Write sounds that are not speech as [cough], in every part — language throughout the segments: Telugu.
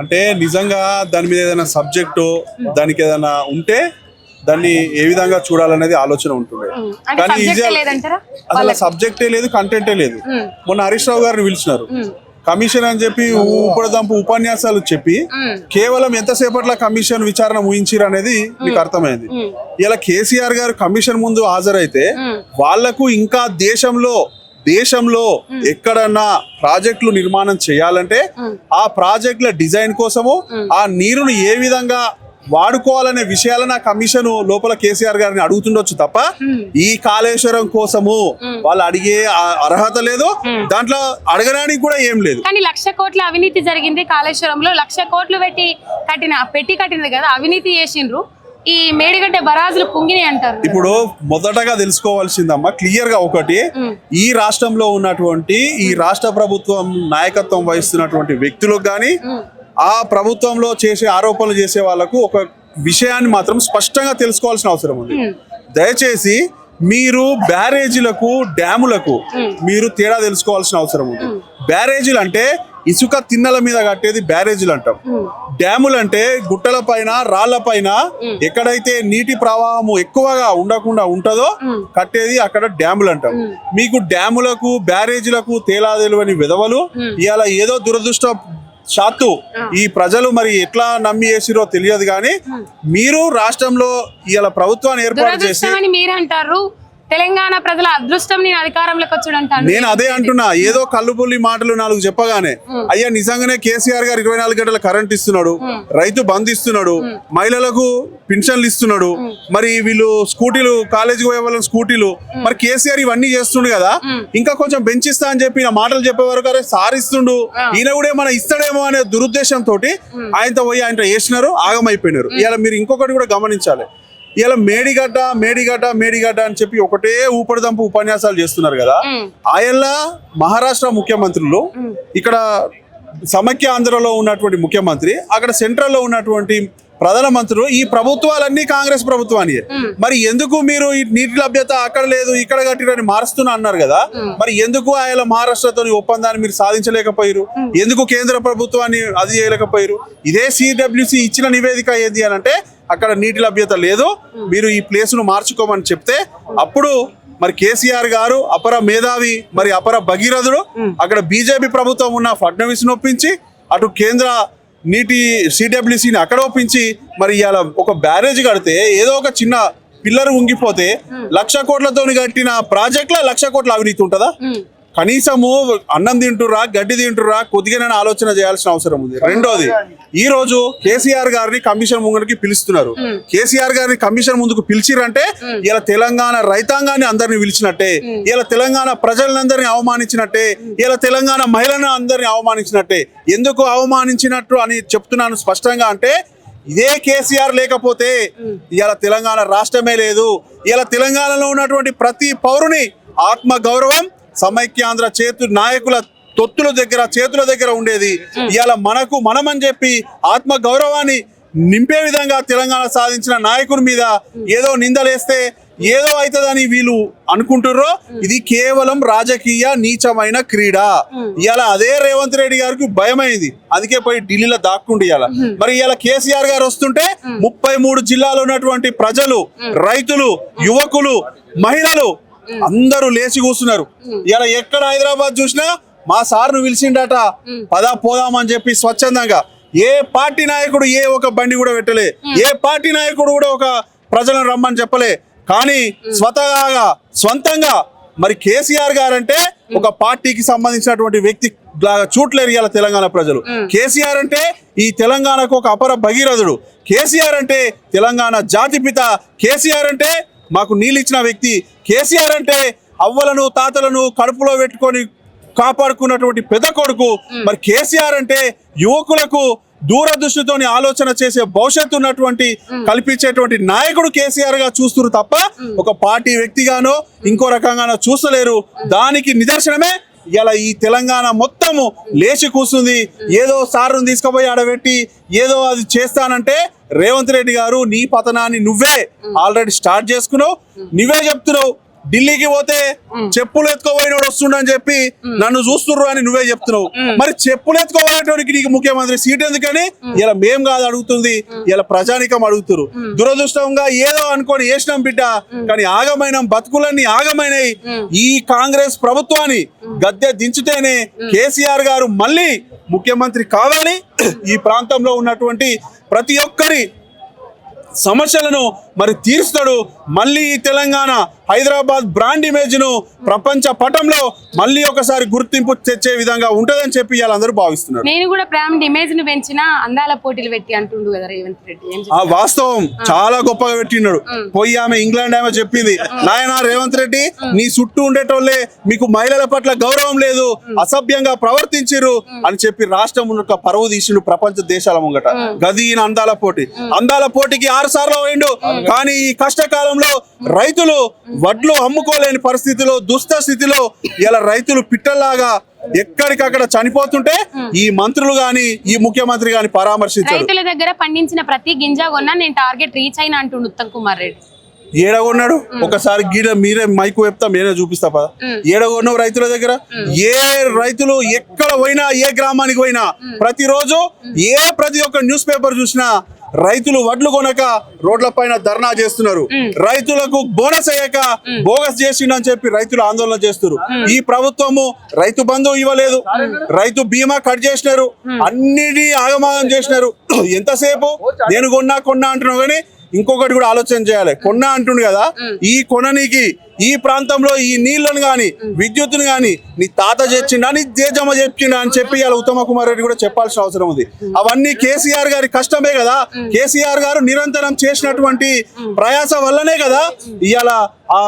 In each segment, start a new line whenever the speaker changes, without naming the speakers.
అంటే నిజంగా దాని మీద ఏదైనా సబ్జెక్టు దానికి ఏదైనా ఉంటే దాన్ని ఏ విధంగా చూడాలనేది ఆలోచన ఉంటుంది. కానీ అసలు సబ్జెక్టే లేదు కంటెంటే లేదు. మొన్న హరీష్ రావు గారిని పిలిచినారు. కమిషన్ అని చెప్పి ఊపడదంపు ఉపన్యాసాలు చెప్పి కేవలం ఎంతసేపట్ల కమిషన్ విచారణ ముగించిరు అనేది మీకు అర్థమైంది. ఇలా కేసీఆర్ గారు కమిషన్ ముందు హాజరైతే వాళ్ళకు ఇంకా దేశంలో దేశంలో ఎక్కడన్నా ప్రాజెక్టులు నిర్మాణం చేయాలంటే ఆ ప్రాజెక్టుల డిజైన్ కోసము ఆ నీరును ఏ విధంగా వాడుకోవాలనే విషయాలను ఆ కమిషన్ లోపల కేసీఆర్ గారిని అడుగుతుండొచ్చు తప్ప ఈ కాళేశ్వరం కోసము వాళ్ళు అడిగే అర్హత లేదు. దాంట్లో అడగడానికి కూడా ఏం లేదు.
కానీ లక్ష కోట్ల అవినీతి జరిగింది కాళేశ్వరంలో. లక్ష కోట్లు పెట్టి కట్టిన పెట్టి కట్టినది కదా అవినీతి చేసిండ్రు. ఈ మేడిగడ్డ బరాజులు కుంగిని అంటారు.
ఇప్పుడు మొదటగా తెలుసుకోవాల్సిందమ్మా క్లియర్గా ఒకటి. ఈ రాష్ట్రంలో ఉన్నటువంటి ఈ రాష్ట్ర ప్రభుత్వం నాయకత్వం వహిస్తున్నటువంటి వ్యక్తులకు కానీ ఆ ప్రభుత్వంలో చేసే ఆరోపణలు చేసే వాళ్ళకు ఒక విషయాన్ని మాత్రం స్పష్టంగా తెలుసుకోవాల్సిన అవసరం ఉంది. దయచేసి మీరు బ్యారేజీలకు డ్యాములకు మీరు తేడా తెలుసుకోవాల్సిన అవసరం ఉంది. బ్యారేజీలు అంటే ఇసుక తిన్నెల మీద కట్టేది బ్యారేజీలు అంటాం. డ్యాములు అంటే గుట్టల పైన రాళ్ళ పైన ఎక్కడైతే నీటి ప్రవాహము ఎక్కువగా ఉండకుండా ఉంటుందో కట్టేది అక్కడ డ్యాములు అంటాం. మీకు డ్యాములకు బ్యారేజీలకు తేలా తెలియని విధవలు ఇవాళ ఏదో దురదృష్ట షాత్తు. ఈ ప్రజలు మరి ఎట్లా నమ్మి వేసిరో తెలియదు కానీ మీరు రాష్ట్రంలో ఇవాళ ప్రభుత్వాన్ని ఏర్పాటు చేసి
దురదృష్టం అని మీరు అంటారు తెలంగాణ ప్రజల అదృష్టం నేను అధికారంలోకి వచ్చాడు అంటాను
నేను అదే అంటున్నా. ఏదో కల్లుపుల్లి మాటలు నాలుగు చెప్పగానే అయ్యా నిజంగానే కేసీఆర్ గారు ఇరవై నాలుగు గంటల కరెంట్ ఇస్తున్నాడు రైతు బంద్ ఇస్తున్నాడు మహిళలకు పింఛన్లు ఇస్తున్నాడు మరి వీళ్ళు స్కూటీలు కాలేజీకి పోయే వాళ్ళ స్కూటీలు మరి కేసీఆర్ ఇవన్నీ చేస్తుండు కదా ఇంకా కొంచెం పెంచిస్తా అని చెప్పి నా మాటలు చెప్పే వరకు అరే సార్ ఇస్తుండు ఈయన కూడా ఏమైనా ఇస్తాడేమో అనే దురుద్దేశంతో ఆయనతో పోయి ఆయన వేసినారు ఆగమైపోయినారు. ఇలా మీరు ఇంకొకటి కూడా గమనించాలి. ఇలా మేడిగడ్డ మేడిగడ్డ మేడిగడ్డ అని చెప్పి ఒకటే ఊపడిదంపు ఉపన్యాసాలు చేస్తున్నారు కదా. ఆయన మహారాష్ట్ర ముఖ్యమంత్రులు ఇక్కడ సమైక్య ఆంధ్రలో ఉన్నటువంటి ముఖ్యమంత్రి అక్కడ సెంట్రల్లో ఉన్నటువంటి ప్రధాన మంత్రులు ఈ ప్రభుత్వాలన్నీ కాంగ్రెస్ ప్రభుత్వాన్ని మరి ఎందుకు మీరు ఈ నీటి లభ్యత అక్కడ లేదు ఇక్కడ కట్టిరని మారుస్తున్నా అన్నారు కదా మరి ఎందుకు ఆయన మహారాష్ట్రతో ఒప్పందాన్ని మీరు సాధించలేకపోయారు ఎందుకు కేంద్ర ప్రభుత్వాన్ని అది చేయలేకపోయారు ఇదే సిడబ్ల్యూసి ఇచ్చిన నివేదిక ఏంది అని అంటే అక్కడ నీటి లభ్యత లేదు మీరు ఈ ప్లేస్ను మార్చుకోమని చెప్తే అప్పుడు మరి కేసీఆర్ గారు అపర మేధావి మరి అపర భగీరథుడు అక్కడ బీజేపీ ప్రభుత్వం ఉన్న ఫడ్నవీస్ ఒప్పించి అటు కేంద్ర నీటి సిడబ్ల్యూసిని అక్కడ ఒప్పించి మరి ఇవాళ ఒక బ్యారేజ్ కడితే ఏదో ఒక చిన్న పిల్లర్ ఉంగిపోతే లక్ష కోట్లతో కట్టిన ప్రాజెక్టుల లక్ష కోట్ల అవినీతి ఉంటుందా? కనీసము అన్నం తింటురా గడ్డి తింటురా కొద్దిగానే ఆలోచన చేయాల్సిన అవసరం ఉంది. రెండోది ఈ రోజు కేసీఆర్ గారిని కమిషన్ ముంగడికి పిలుస్తున్నారు. కేసీఆర్ గారిని కమిషన్ ముందుకు పిలిచిరంటే ఇలా తెలంగాణ రైతాంగాన్ని అందరిని పిలిచినట్టే ఇలా తెలంగాణ ప్రజలందరినీ అవమానించినట్టే ఇలా తెలంగాణ మహిళలను అందరినీ అవమానించినట్టే. ఎందుకు అవమానించినట్టు అని చెప్తున్నాను స్పష్టంగా అంటే ఇదే కేసీఆర్ లేకపోతే ఇవాళ తెలంగాణ రాష్ట్రమే లేదు. ఇలా తెలంగాణలో ఉన్నటువంటి ప్రతి పౌరుని ఆత్మ గౌరవం సమైక్యాంధ్ర చేతు నాయకుల తొత్తుల దగ్గర చేతుల దగ్గర ఉండేది. ఇవాళ మనకు మనమని చెప్పి ఆత్మ గౌరవాన్ని నింపే విధంగా తెలంగాణ సాధించిన నాయకుడి మీద ఏదో నిందలేస్తే ఏదో అవుతుందని వీళ్ళు అనుకుంటుర్రో? ఇది కేవలం రాజకీయ నీచమైన క్రీడ. ఇవాళ అదే రేవంత్ రెడ్డి గారికి భయమైంది. అందుకే పోయి ఢిల్లీలో దాక్కుండి ఇవాళ మరి ఇవాళ కేసీఆర్ గారు వస్తుంటే ముప్పై మూడు జిల్లాలో ఉన్నటువంటి ప్రజలు రైతులు యువకులు మహిళలు అందరూ లేచి కూస్తున్నారు ఇలా ఎక్కడ హైదరాబాద్ చూసినా మా సార్ను పిలిచిండట. పదా పోదామని చెప్పి స్వచ్ఛందంగా. ఏ పార్టీ నాయకుడు ఏ ఒక బండి కూడా పెట్టలే. ఏ పార్టీ నాయకుడు కూడా ఒక ప్రజలను రమ్మని చెప్పలే. కానీ స్వతహాగా స్వంతంగా మరి కేసీఆర్ గారంటే ఒక పార్టీకి సంబంధించినటువంటి వ్యక్తి లాగా చూట్లేరు ఇవాళ తెలంగాణ ప్రజలు. కేసీఆర్ అంటే ఈ తెలంగాణకు ఒక అపర భగీరథుడు. కేసీఆర్ అంటే తెలంగాణ జాతిపిత కేసీఆర్ అంటే మాకు నీళ్ళిచ్చిన వ్యక్తి కేసీఆర్ అంటే అవ్వలను తాతలను కడుపులో పెట్టుకొని కాపాడుకున్నటువంటి పెద్ద కొడుకు. మరి కేసీఆర్ అంటే యువకులకు దూరదృష్టితోని ఆలోచన చేసే భవిష్యత్తు ఉన్నటువంటి కల్పించేటువంటి నాయకుడు కేసీఆర్గా చూస్తున్నారు తప్ప ఒక పార్టీ వ్యక్తిగానో ఇంకో రకంగానో చూస్తలేరు. దానికి నిదర్శనమే ఇలా ఈ తెలంగాణ మొత్తము లేచి కూస్తుంది ఏదో సారును తీసుకుపోయి ఆడబెట్టి ఏదో అది చేస్తానంటే రేవంత్ రెడ్డి గారు నీ పతనాన్ని నువ్వే ఆల్రెడీ స్టార్ట్ చేసుకున్నావు. నువ్వే చెప్తున్నావు. ఢిల్లీకి పోతే చెప్పులు ఎత్తుకోబోయినోడు వస్తుండని చెప్పి నన్ను చూస్తుర్రు అని నువ్వే చెప్తున్నావు. మరి చెప్పులు ఎత్తుకోబోయేటోడికి నీకు ముఖ్యమంత్రి సీట్ ఎందుకని? ఇలా మేం కాదు అడుగుతుంది ఇలా ప్రజానికం అడుగుతురు దురదృష్టంగా ఏదో అనుకొని వేసినాం బిడ్డ కానీ ఆగమైన బతుకులన్నీ ఆగమైనవి ఈ కాంగ్రెస్ ప్రభుత్వాన్ని గద్దె దించితేనే కేసీఆర్ గారు మళ్ళీ ముఖ్యమంత్రి కావాలి. ఈ ప్రాంతంలో ఉన్నటువంటి ప్రతి ఒక్కరి సమస్యలను మరి తీరుస్తాడు. మళ్ళీ ఈ తెలంగాణ హైదరాబాద్ బ్రాండ్ ఇమేజ్ను ప్రపంచ పటంలో మళ్ళీ ఒకసారి గుర్తింపు తెచ్చే విధంగా ఉంటదని చెప్పి వాళ్ళందరూ భావిస్తున్నారు.
నేను కూడా బ్రాండ్ ఇమేజ్ను పెంచిన అందాల పోటీలు పెట్టి అంటుండు కదా రేవంత్ రెడ్డి.
వాస్తవం. చాలా గొప్పగా పెట్టినాడు పోయి ఆమె ఇంగ్లాండ్ ఆమె చెప్పింది. నాయన రేవంత్ రెడ్డి నీ చుట్టూ ఉండేటోళ్ళే మీకు మహిళల పట్ల గౌరవం లేదు అసభ్యంగా ప్రవర్తించిరు అని చెప్పి రాష్ట్రం ఉన్న పరువు తీసిండు ప్రపంచ దేశాల ముంగట. గది అందాల పోటీ. అందాల పోటీకి ఆరు సార్లు పోయిండు. కానీ ఈ కష్టకాలంలో రైతులు వడ్లు అమ్ముకోలేని పరిస్థితిలో దుస్థ స్థితిలో ఇలా రైతులు పిట్టల్లాగా ఎక్కడికక్కడ చనిపోతుంటే ఈ మంత్రులు గాని ఈ ముఖ్యమంత్రి గాని పరామర్శించారు.
రైతుల దగ్గర పండించిన ప్రతి గింజ కొన్నా నేను టార్గెట్ రీచ్ అయినా అంటుండు ఉత్తమ్ కుమార్ రెడ్డి.
ఏడగొన్నాడు ఒకసారి గీడ మీరే మైకు చెప్తా మీరే చూపిస్తా పద. ఏడగొన్నావు రైతుల దగ్గర? ఏ రైతులు ఎక్కడ పోయినా ఏ గ్రామానికి పోయినా ప్రతిరోజు ఏ ప్రతి ఒక్క న్యూస్ పేపర్ చూసినా రైతులు వడ్లు కొనక రోడ్ల పైన ధర్నా చేస్తున్నారు. రైతులకు బోనస్ అయ్యాక బోగస్ చేసిండని చెప్పి రైతులు ఆందోళన చేస్తున్నారు. ఈ ప్రభుత్వము రైతు బంధు ఇవ్వలేదు. రైతు బీమా కట్ చేసినారు. అన్నిటి ఆగమాగం చేసినారు. [clears throat] ఎంతసేపు? నేను కొన్నా కొన్నా అంటున్నావు కానీ ఇంకొకటి కూడా ఆలోచన చేయాలి. కొన్న అంటుండు కదా ఈ కొననీకి ఈ ప్రాంతంలో ఈ నీళ్ళను గాని విద్యుత్తును గాని నీ తాత చేర్చిండా నీ జేజమ్మ చెప్పిండా అని చెప్పి ఇలా ఉత్తమ కుమార్ రెడ్డి కూడా చెప్పాల్సిన అవసరం ఉంది. అవన్నీ కేసీఆర్ గారి కష్టమే కదా. కేసీఆర్ గారు నిరంతరం చేసినటువంటి ప్రయాస వల్లనే కదా ఇవాళ ఆ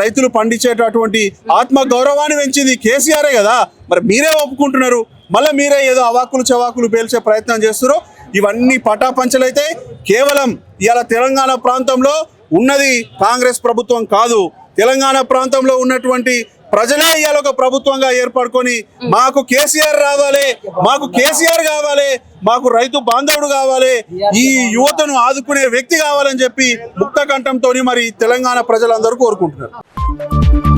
రైతులు పండించేటటువంటి ఆత్మ గౌరవాన్ని పెంచింది కేసీఆరే కదా. మరి మీరే ఒప్పుకుంటున్నారు. మళ్ళీ మీరే ఏదో అవాకులు చవాకులు పేల్చే ప్రయత్నం చేస్తున్నారు ఇవన్నీ పటాపంచలైతే కేవలం ఇవాళ తెలంగాణ ప్రాంతంలో ఉన్నది కాంగ్రెస్ ప్రభుత్వం కాదు. తెలంగాణ ప్రాంతంలో ఉన్నటువంటి ప్రజలే ఇవాళ ఒక ప్రభుత్వంగా ఏర్పడుకొని మాకు కేసీఆర్ రావాలి మాకు కేసీఆర్ కావాలి మాకు రైతు బాంధవుడు కావాలి ఈ యువతను ఆదుకునే వ్యక్తి కావాలని చెప్పి ముక్త కంఠంతో మరి తెలంగాణ ప్రజలందరూ కోరుకుంటున్నారు.